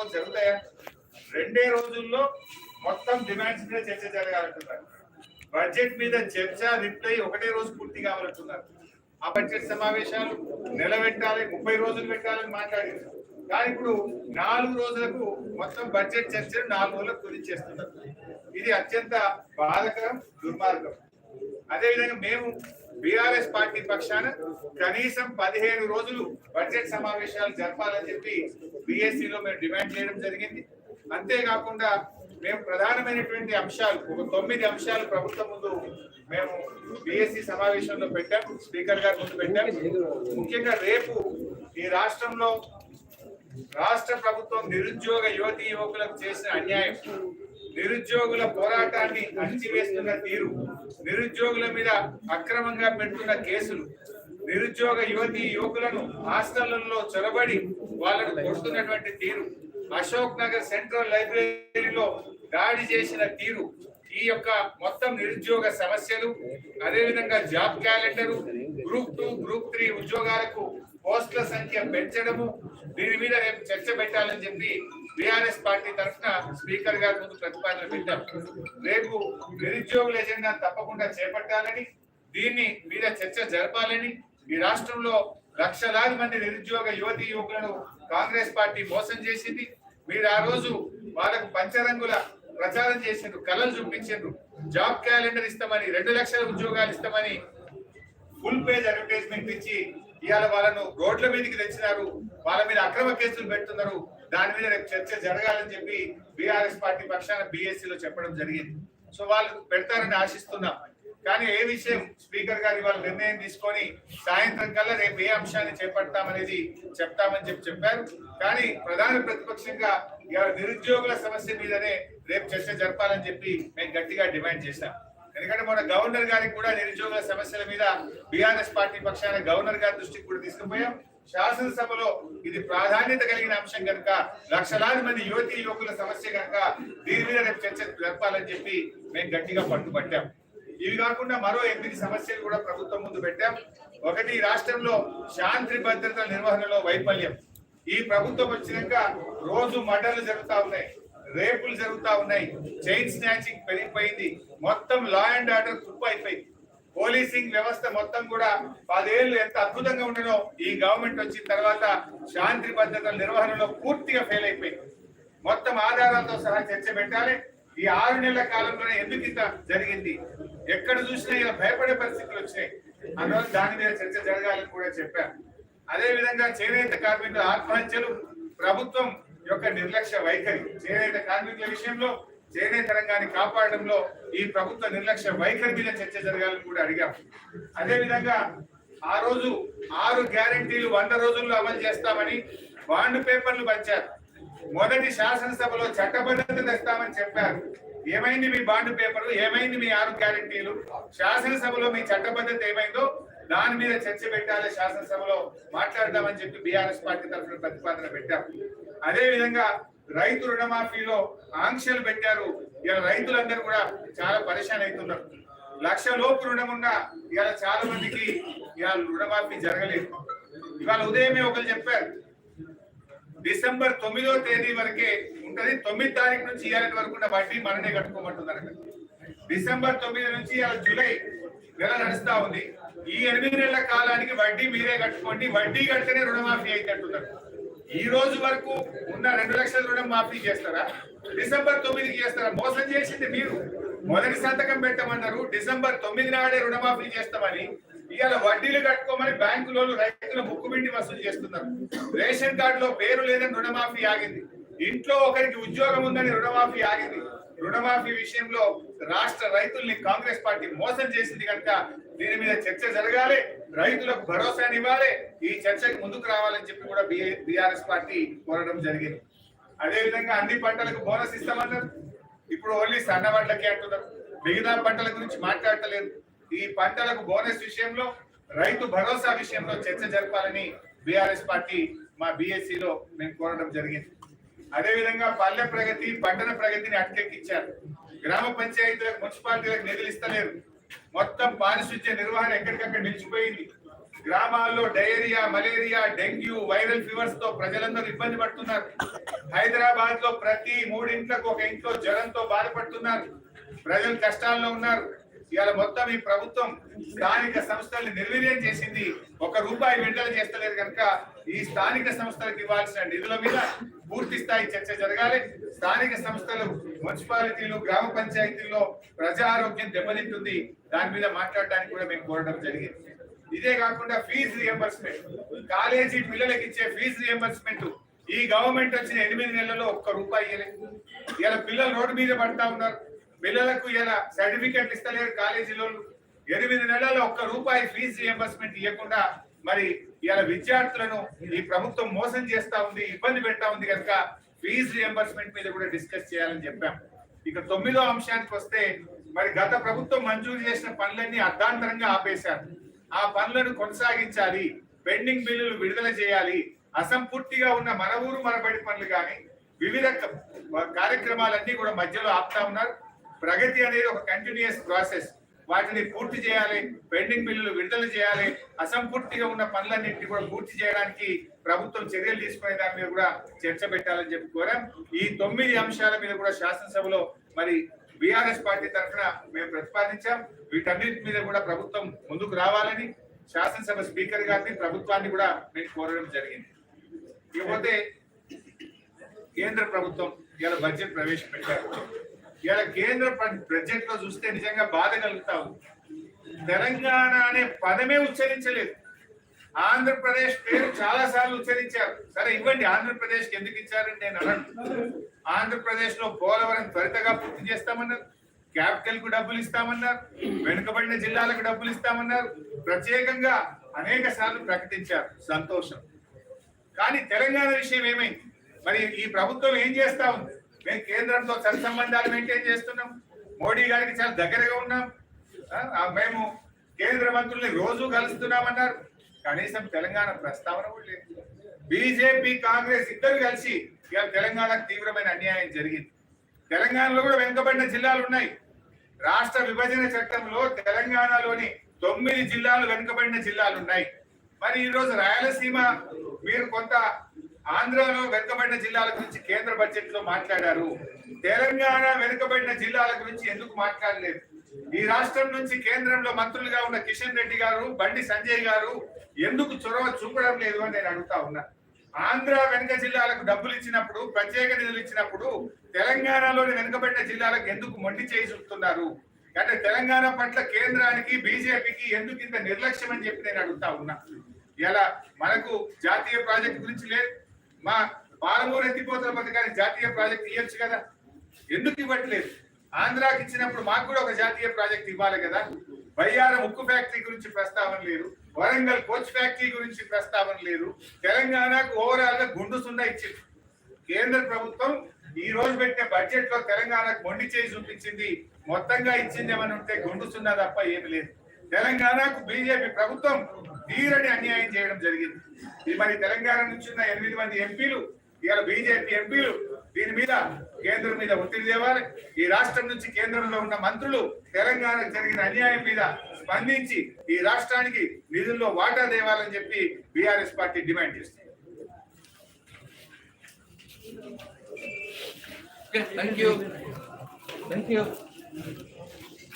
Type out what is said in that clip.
రోజు జరుగుతాయా? రెండే రోజుల్లో మొత్తం డిమాండ్స్ మీద చర్చ జరగాలంటున్నారు. బడ్జెట్ మీద చర్చ రిప్లై ఒకటే రోజు పూర్తి కావాలంటున్నారు. ఆ బడ్జెట్ సమావేశాలు నిలబెట్టాలి ముప్పై రోజులు పెట్టాలని మాట్లాడింది. కానీ ఇప్పుడు నాలుగు రోజులకు మొత్తం బడ్జెట్ చర్చను నాలుగు రోజులకు కుదించేస్తున్నారు ఇది అత్యంత బాధకరం దుర్మార్గం. అదేవిధంగా మేము బీఆర్ఎస్ పార్టీ పక్షాన కనీసం పదిహేను రోజులు బడ్జెట్ సమావేశాలు జరపాలని చెప్పి బీఎస్సీలో మేము డిమాండ్ చేయడం జరిగింది. అంతేకాకుండా మేము ప్రధానమైనటువంటి అంశాలు ఒక తొమ్మిది అంశాలు ప్రభుత్వం ముందు మేము బిఎస్సి సమావేశంలో పెట్టాం స్పీకర్ గారి ముందు పెట్టాం. ముఖ్యంగా రేపు ఈ రాష్ట్రంలో రాష్ట్ర ప్రభుత్వం నిరుద్యోగ యువతి యువకులకు చేసిన అన్యాయం నిరుద్యోగుల పోరాటాన్ని అణిచివేస్తున్న తీరు నిరుద్యోగుల మీద అక్రమంగా పెడుతున్న కేసులు నిరుద్యోగ యువతి యువకులను హాస్టళ్ళలో చొరబడి వాళ్ళను కొడుతున్నటువంటి తీరు. అశోక్ నగర్ సెంట్రల్ లైబ్రరీలో దాడి చేసిన తీరు. ఈ యొక్క మొత్తం నిరుద్యోగ సమస్యలు అదేవిధంగా job calendar group two group three ఉద్యోగాలకు పోస్టుల సంఖ్య పెంచడము. దీని మీద రేపు చర్చ పెట్టాలని చెప్పి బీఆర్ఎస్ పార్టీ తరఫున స్పీకర్ గారి ముందు ప్రతిపాదన పెట్టాం. రేపు నిరుద్యోగుల ఎజెండా తప్పకుండా చేపట్టాలని దీన్ని మీద చర్చ జరపాలని ఈ రాష్ట్రంలో లక్షలాది మంది నిరుద్యోగ యువతి యువకులను కాంగ్రెస్ పార్టీ మోసం చేసింది. మీరు ఆ రోజు వాళ్ళకు పంచరంగుల ప్రచారం చేసిండ్రు కళలు చూపించిండ్రు. జాబ్ క్యాలెండర్ ఇస్తామని రెండు లక్షల ఉద్యోగాలు ఇస్తామని ఫుల్ పేజ్ అడ్వర్టైజ్మెంట్ ఇచ్చి ఇవాళ వాళ్ళను రోడ్ల మీదకి తెచ్చినారు. వాళ్ళ మీద అక్రమ కేసులు పెడుతున్నారు. దాని మీద రేపు చర్చ జరగాలని చెప్పి బీఆర్ఎస్ పార్టీ పక్షాన బీఎస్సీలో చెప్పడం జరిగింది. సో వాళ్ళు పెడతారని ఆశిస్తున్నాం. కానీ ఏ విషయం స్పీకర్ గారు ఇవాళ నిర్ణయం తీసుకొని సాయంత్రం కల్లా రేపు ఏ అంశాన్ని చేపడతామనేది చెప్తామని చెప్పి చెప్పారు. కానీ ప్రధాన ప్రతిపక్షంగా ఇవాళ నిరుద్యోగుల సమస్య మీదనే రేపు చర్చ జరపాలని చెప్పి మేము గట్టిగా డిమాండ్ చేశాం. ఎందుకంటే మన గవర్నర్ గారికి కూడా నిరుద్యోగుల సమస్యల మీద బీఆర్ఎస్ పార్టీ పక్షాన గవర్నర్ గారి దృష్టికి కూడా తీసుకుపోయాం. శాసనసభలో ఇది ప్రాధాన్యత కలిగిన అంశం కనుక లక్షలాది మంది యువతి యువకుల సమస్య కనుక దీని మీద రేపు చర్చ జరపాలని చెప్పి మేము గట్టిగా పట్టుబట్టాం. ఇవి కాకుండా మరో ఎనిమిది సమస్యలు కూడా ప్రభుత్వం ముందు పెట్టాం. ఒకటి రాష్ట్రంలో శాంతి భద్రత నిర్వహణలో వైఫల్యం. ఈ ప్రభుత్వం వచ్చినాక రోజు మర్డర్లు జరుగుతూ ఉన్నాయి రేపులు జరుగుతూ ఉన్నాయి చైన్ స్నాచింగ్ పెరిగిపోయింది మొత్తం లా అండ్ ఆర్డర్ కుప్ప అయిపోయింది. పోలీసింగ్ వ్యవస్థ మొత్తం కూడా పదేళ్ళు ఎంత అద్భుతంగా ఉండనో ఈ గవర్నమెంట్ వచ్చిన తర్వాత శాంతి భద్రతల నిర్వహణలో పూర్తిగా ఫెయిల్ అయిపోయింది. మొత్తం ఆధారాలతో సహా చర్చ పెట్టాలి. ఈ ఆరు నెలల కాలంలోనే ఎందుకు ఇంత జరిగింది? ఎక్కడ చూసినా ఇలా భయపడే పరిస్థితులు వచ్చినాయి అందువల్ల దాని మీద చర్చ జరగాలని కూడా చెప్పారు. అదే విధంగా చేనేత కార్మికుల ఆత్మహత్యలు ప్రభుత్వం యొక్క నిర్లక్ష్య వైఖరి. చేనేత కార్మికుల విషయంలో చేనేత రంగాన్ని కాపాడడంలో ఈ ప్రభుత్వ నిర్లక్ష్య వైఖరి మీద చర్చ జరగాలని కూడా అడిగాం. అదే విధంగా ఆ రోజు ఆరు గ్యారంటీలు వంద రోజుల్లో అమలు చేస్తామని బాండ్ పేపర్లు పంచారు. మొదటి శాసనసభలో చట్టబద్ధత తెస్తామని చెప్పారు. ఏమైంది మీ బాండ్ పేపర్లు ఏమైంది మీ ఆరు గ్యారంటీలు శాసనసభలో మీ చట్టబద్ధత ఏమైందో దాని మీద చర్చ పెట్టాలి శాసనసభలో మాట్లాడదామని చెప్పి బీఆర్ఎస్ పార్టీ తరఫున ప్రతిపాదన పెట్టారు అదే విధంగా రైతు రుణమాఫీలో ఆంక్షలు పెట్టారు. ఇలా రైతులందరూ కూడా చాలా పరిశాన్ అవుతున్నారు. లక్ష లోపు రుణం ఉన్న ఇవాళ చాలా మందికి ఇవాళ రుణమాఫీ జరగలేదు. ఇవాళ ఉదయమే ఒకరు చెప్పారు డిసెంబర్ తొమ్మిదో తేదీ వరకే ఉంటది. తొమ్మిది తారీఖు నుంచి ఇవాళ వరకు ఉన్న వడ్డీ మననే కట్టుకోమంటున్నారు డిసెంబర్ తొమ్మిది నుంచి జూలై నెల నడుస్తా ఉంది. ఈ ఎనిమిది నెలల కాలానికి వడ్డీ మీరే కట్టుకోండి. వడ్డీ కడితేనే రుణమాఫీ అయితే అంటున్నారు ఈ రోజు వరకు ఉన్న రెండు లక్షల రుణం మాఫీ చేస్తారా? డిసెంబర్ తొమ్మిదికి చేస్తారా? మోసం చేసింది మీరు. మొదటి సంతకం పెట్టమన్నారు. డిసెంబర్ తొమ్మిది నాడే రుణమాఫీ చేస్తామని ఇవాళ వడ్డీలు కట్టుకోమని బ్యాంకులో రైతుల ముక్కుబిండి వసూలు చేస్తున్నారు. రేషన్ కార్డులో పేరు లేదని రుణమాఫీ ఆగింది. ఇంట్లో ఒకరికి ఉద్యోగం ఉందని రుణమాఫీ ఆగింది. రుణమాఫీ విషయంలో రాష్ట్ర రైతుల్ని కాంగ్రెస్ పార్టీ మోసం చేసింది కనుక దీని మీద చర్చ జరగాలి రైతులకు భరోసాని ఇవ్వాలి ఈ చర్చకు ముందుకు రావాలని చెప్పి కూడా బీఆర్ఎస్ పార్టీ కోరడం జరిగింది. అదే విధంగా అన్ని పంటలకు బోనస్ ఇస్తామన్నారు. ఇప్పుడు ఓన్లీ సన్న పంటలకే అంటున్నారు. మిగతా పంటల గురించి మాట్లాడతలేదు. ఈ పంటలకు బోనస్ విషయంలో రైతు భరోసా విషయంలో చర్చ జరపాలని బీఆర్ఎస్ పార్టీ మా BSc మేము కోరడం జరిగింది. అదేవిధంగా పల్లె ప్రగతి పట్టణ ప్రగతిని అటకెక్కించారు. గ్రామ పంచాయతీలకు మున్సిపాలిటీలకు నిధులు ఇస్తలేరు. మొత్తం పారిశుద్ధ్య నిర్వహణ ఎక్కడికక్కడ నిలిచిపోయింది. గ్రామాల్లో డయేరియా మలేరియా డెంగ్యూ వైరల్ ఫీవర్స్తో ప్రజలందరూ ఇబ్బంది పడుతున్నారు. హైదరాబాద్లో ప్రతి మూడింట్లకు ఒక ఇంట్లో జ్వరంతో బాధపడుతున్నారు. ప్రజలు కష్టాల్లో ఉన్నారు. ఇవాళ మొత్తం ఈ ప్రభుత్వం స్థానిక సంస్థల్ని నిర్వీర్యం చేసింది. ఒక రూపాయి విడుదల చేస్తలేదు కనుక ఈ స్థానిక సంస్థలకు ఇవ్వాల్సిన నిధుల మీద పూర్తి స్థాయి చర్చ జరగాలి. స్థానిక సంస్థలు మున్సిపాలిటీలు గ్రామ పంచాయతీల్లో ప్రజా ఆరోగ్యం దెబ్బతింటుంది. దాని మీద మాట్లాడడానికి కూడా మేము కోరడం జరిగింది. ఇదే కాకుండా ఫీజు రియంబర్స్మెంట్. కాలేజీ పిల్లలకి ఇచ్చే ఫీజు రియంబర్స్మెంట్. ఈ గవర్నమెంట్ వచ్చిన ఎనిమిది నెలల్లో ఒక్క రూపాయి ఇవ్వలేదు ఇలా పిల్లలు రోడ్డు మీద పడతా ఉన్నారు. పిల్లలకు ఇలా సర్టిఫికెట్లు ఇస్తలేరు కాలేజీలో ఎనిమిది నెలల్లో ఒక్క రూపాయి ఫీజు రియంబర్స్మెంట్ ఇవ్వకుండా మరి ఇలా విద్యార్థులను ఈ ప్రభుత్వం మోసం చేస్తా ఉంది ఇబ్బంది పెడతా ఉంది కనుక ఫీజు రియంబర్స్మెంట్ మీద కూడా డిస్కస్ చేయాలని చెప్పాం. ఇక తొమ్మిదో అంశానికి వస్తే మరి గత ప్రభుత్వం మంజూరు చేసిన పనులన్నీ అర్ధాంతరంగా ఆపేశారు. ఆ పనులను కొనసాగించాలి పెండింగ్ బిల్లులు విడుదల చేయాలి అసంపూర్తిగా ఉన్న మన ఊరు మనబడి పనులు కానీ వివిధ కార్యక్రమాలన్నీ కూడా మధ్యలో ఆపుతా ఉన్నారు. ప్రగతి అనేది ఒక కంటిన్యూస్ ప్రాసెస్ వాటిని పూర్తి చేయాలి పెండింగ్ బిల్లులు విడుదల చేయాలి అసంపూర్తిగా ఉన్న పనులన్నింటినీ కూడా పూర్తి చేయడానికి ప్రభుత్వం చర్యలు తీసుకునే దాని మీద కూడా చర్చ పెట్టాలని చెప్పి కోరాం. ఈ తొమ్మిది అంశాల మీద కూడా శాసనసభలో మరి బీఆర్ఎస్ పార్టీ తరఫున మేము ప్రతిపాదించాం. వీటన్నిటి మీద కూడా ప్రభుత్వం ముందుకు రావాలని శాసనసభ స్పీకర్ గారిని ప్రభుత్వాన్ని కూడా మేము కోరడం జరిగింది. ఇకపోతే కేంద్ర ప్రభుత్వం ఇలా బడ్జెట్ ప్రవేశపెట్టారు. ఇలా కేంద్ర బడ్జెట్లో చూస్తే నిజంగా బాధ కలుగుతావు తెలంగాణ అనే పదమే ఉచ్చరించలేదు. ఆంధ్రప్రదేశ్ పేరు చాలా సార్లు ఉచ్చరించారు. సరే ఇవ్వండి ఆంధ్రప్రదేశ్ ఎందుకు ఇచ్చారని నేను అనను ఆంధ్రప్రదేశ్లో పోలవరం త్వరితగా పూర్తి చేస్తామన్నారు. క్యాపిటల్కు డబ్బులు ఇస్తామన్నారు. వెనుకబడిన జిల్లాలకు డబ్బులు ఇస్తామన్నారు. ప్రత్యేకంగా అనేక సార్లు ప్రకటించారు. సంతోషం. కానీ తెలంగాణ విషయం ఏమైంది? మరి ఈ ప్రభుత్వం ఏం చేస్తా ఉంది? మేము కేంద్రంతో సత్సంబంధాలు మెయింటైన్ చేస్తున్నాం. మోడీ గారికి చాలా దగ్గరగా ఉన్నాం. మేము కేంద్ర మంత్రుల్ని రోజు కలుస్తున్నామన్నారు. కనీసం తెలంగాణ ప్రస్తావన కూడా లేదు. బీజేపీ కాంగ్రెస్ ఇద్దరు కలిసి ఇవాళ తెలంగాణకు తీవ్రమైన అన్యాయం జరిగింది. తెలంగాణలో కూడా వెనుకబడిన జిల్లాలు ఉన్నాయి. రాష్ట్ర విభజన చట్టంలో తెలంగాణలోని తొమ్మిది జిల్లాలు వెనుకబడిన జిల్లాలు ఉన్నాయి. మరి ఈరోజు రాయలసీమ మీరు కొంత ఆంధ్రలో వెనుకబడిన జిల్లాల గురించి కేంద్ర బడ్జెట్లో మాట్లాడారు. తెలంగాణ వెనుకబడిన జిల్లాల గురించి ఎందుకు మాట్లాడలేదు? ఈ రాష్ట్రం నుంచి కేంద్రంలో మంత్రులుగా ఉన్న కిషన్ రెడ్డి గారు బండి సంజయ్ గారు ఎందుకు చొరవ చూపడం లేదు అని నేను అడుగుతా ఉన్నా. ఆంధ్ర వెనుక జిల్లాలకు డబ్బులు ఇచ్చినప్పుడు ప్రత్యేక నిధులు ఇచ్చినప్పుడు తెలంగాణలోని వెనుకబడిన జిల్లాలకు ఎందుకు మొండి చేయి చూపుతున్నారు? అంటే తెలంగాణ పట్ల కేంద్రానికి బీజేపీకి ఎందుకు ఇంత నిర్లక్ష్యం అని చెప్పి నేను అడుగుతా ఉన్నా. ఇలా మనకు జాతీయ ప్రాజెక్ట్ గురించి లేదు మా పాలమూరు ఎత్తిపోతల పథకానికి జాతీయ ప్రాజెక్ట్ ఇవ్వచ్చు కదా. ఎందుకు ఇవ్వట్లేదు? ఆంధ్రాకి ఇచ్చినప్పుడు మాకు కూడా ఒక జాతీయ ప్రాజెక్ట్ ఇవ్వాలి కదా. బయ్యారం ఉక్కు ఫ్యాక్టరీ గురించి ప్రస్తావన లేదు. వరంగల్ కోచ్ ఫ్యాక్టరీ గురించి ప్రస్తావన లేదు. తెలంగాణకు ఓవరాల్గా గుండు సున్నా ఇచ్చింది. కేంద్ర ప్రభుత్వం ఈ రోజు పెట్టిన బడ్జెట్లో తెలంగాణకు మొండి చేసి చూపించింది. మొత్తంగా ఇచ్చింది ఏమని ఉంటే గుండు సున్నా తప్ప ఏమి లేదు. తెలంగాణకు బీజేపీ ప్రభుత్వం తీరని అన్యాయం చేయడం జరిగింది ఇది మరి తెలంగాణ నుంచి ఉన్న ఎనిమిది మంది ఎంపీలు ఇవాళ బీజేపీ ఎంపీలు దీని మీద కేంద్రం మీద ఒత్తిడి తేవాలి ఈ రాష్ట్రం నుంచి కేంద్రంలో ఉన్న మంత్రులు తెలంగాణకు జరిగిన అన్యాయం మీద స్పందించి ఈ రాష్ట్రానికి నిధుల్లో వాటా తేవాలని చెప్పి బీఆర్ఎస్ పార్టీ డిమాండ్ చేస్తుంది Okay, thank you. Thank you.